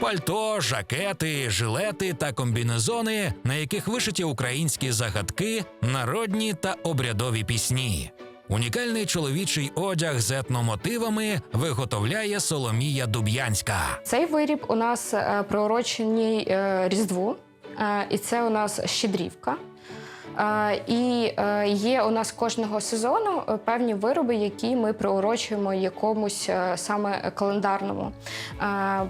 Пальто, жакети, жилети та комбінезони, на яких вишиті українські загадки, народні та обрядові пісні. Унікальний чоловічий одяг з етномотивами виготовляє Соломія Дуб'янська. Цей виріб у нас пророчені приурочений е, Різдву, е, і це у нас щедрівка. І е, є у нас кожного сезону е, певні вироби, які ми приурочуємо якомусь е, саме календарному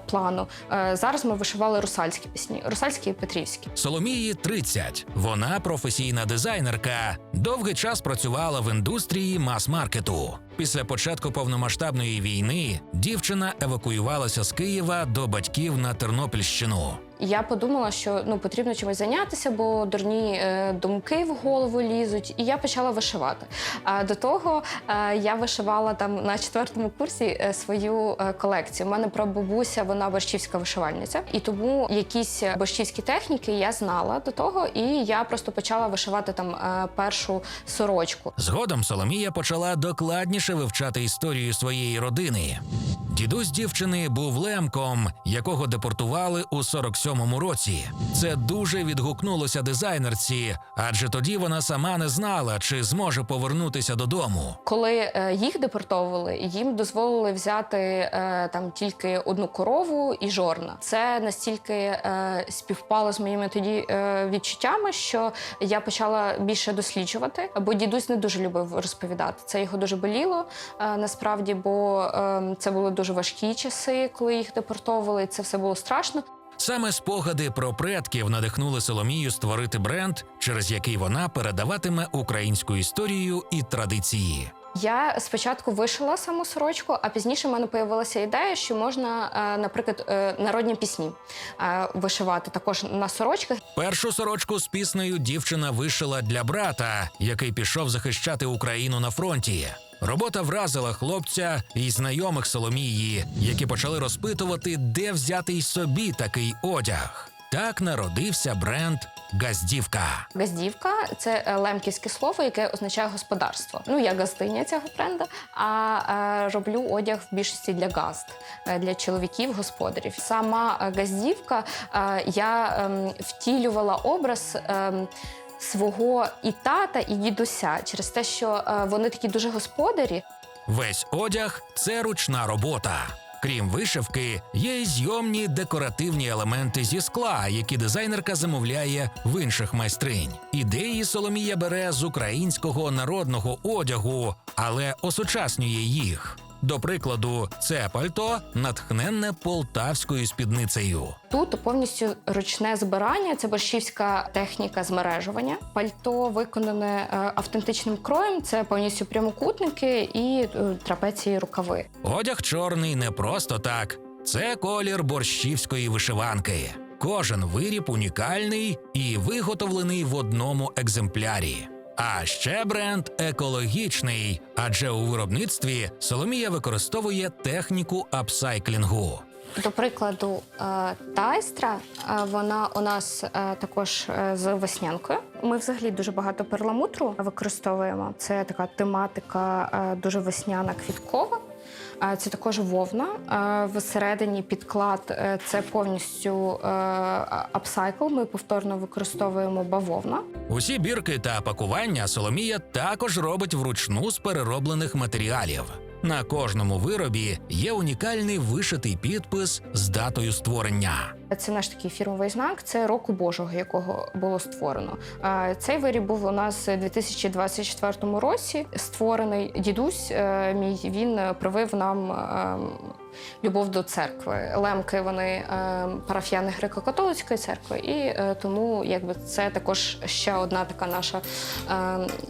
плану. Зараз ми вишивали русальські пісні, русальські і петрівські. Соломії 30. Вона професійна дизайнерка. Довгий час працювала в індустрії мас-маркету. Після початку повномасштабної війни дівчина евакуювалася з Києва до батьків на Тернопільщину. Я подумала, що ну потрібно чимось зайнятися, бо дурні е, думки в голову лізуть, і я почала вишивати. А до того е, я вишивала там на четвертому курсі е, свою е, колекцію. У мене прабабуся, вона борщівська вишивальниця, і тому якісь борщівські техніки я знала до того, і я просто почала вишивати там е, першу сорочку. Згодом Соломія почала докладніше вивчати історію своєї родини. Дідусь дівчини був лемком, якого депортували у 47-му році. Це дуже відгукнулося дизайнерці, адже тоді вона сама не знала, чи зможе повернутися додому. Коли е, їх депортовували, їм дозволили взяти е, там тільки одну корову і жорна. Це настільки е, співпало з моїми тоді відчуттями, що я почала більше досліджувати, бо дідусь не дуже любив розповідати. Це його дуже боліло насправді, бо е, це були дуже важкі часи, коли їх депортовували. Це все було страшно. Саме спогади про предків надихнули Соломію створити бренд, через який вона передаватиме українську історію і традиції. Я спочатку вишила саму сорочку, а пізніше в мене появилася ідея, що можна, е, наприклад, е, народні пісні е, вишивати також на сорочках. Першу сорочку з піснею дівчина вишила для брата, який пішов захищати Україну на фронті. Робота вразила хлопця і знайомих Соломії, які почали розпитувати, де взяти й собі такий одяг. Так народився бренд Газдівка. Газдівка це е, лемківське слово, яке означає господарство. Ну я газдиня цього бренда, а е, роблю одяг в більшості для газд, е, для чоловіків, господарів. Сама газдівка я ем, втілювала образ. ем, Свого і тата, і дідуся через те, що вони такі дуже господарі, Весь одяг це ручна робота. Крім вишивки, є й зйомні декоративні елементи зі скла, які дизайнерка замовляє в інших майстринь. Ідеї Соломія бере з українського народного одягу, але осучаснює їх. До прикладу, це пальто натхненне полтавською спідницею. Тут повністю ручне збирання, це борщівська техніка змережування. Пальто виконане е, автентичним кроєм, це повністю прямокутники і е, трапеції рукави. Одяг чорний не просто так. Це колір борщівської вишиванки. Кожен виріб унікальний і виготовлений в одному екземплярі. А ще бренд екологічний, адже у виробництві Соломія використовує техніку апсайклінгу. До прикладу, е, тайстра, е, вона у нас е, також з веснянкою. Ми взагалі дуже багато перламутру використовуємо. Це така тематика дуже весняна квіткова. Це також вовна. Всередині підклад е, це повністю е, апсайкл. Ми повторно використовуємо бавовна. Усі бірки та пакування Соломія також робить вручну з перероблених матеріалів. На кожному виробі є унікальний вишитий підпис з датою створення. Це наш такий фірмовий знак. Це року Божого, якого було створено. Цей виріб був у нас у 2024 році. Створений дідусь е, мій він привив нам. е, Любов до церкви. Лемки вони е, парафіяни греко-католицької церкви, і тому якби це також ще одна така наша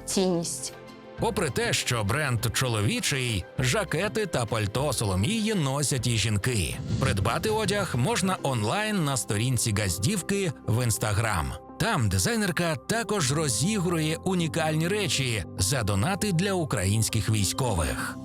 цінність. Попри те, що бренд чоловічий, жакети та пальто Соломії носять і жінки. Придбати одяг можна онлайн на сторінці Газдівки в інстаграм. Там дизайнерка також розігрує унікальні речі за донати для українських військових.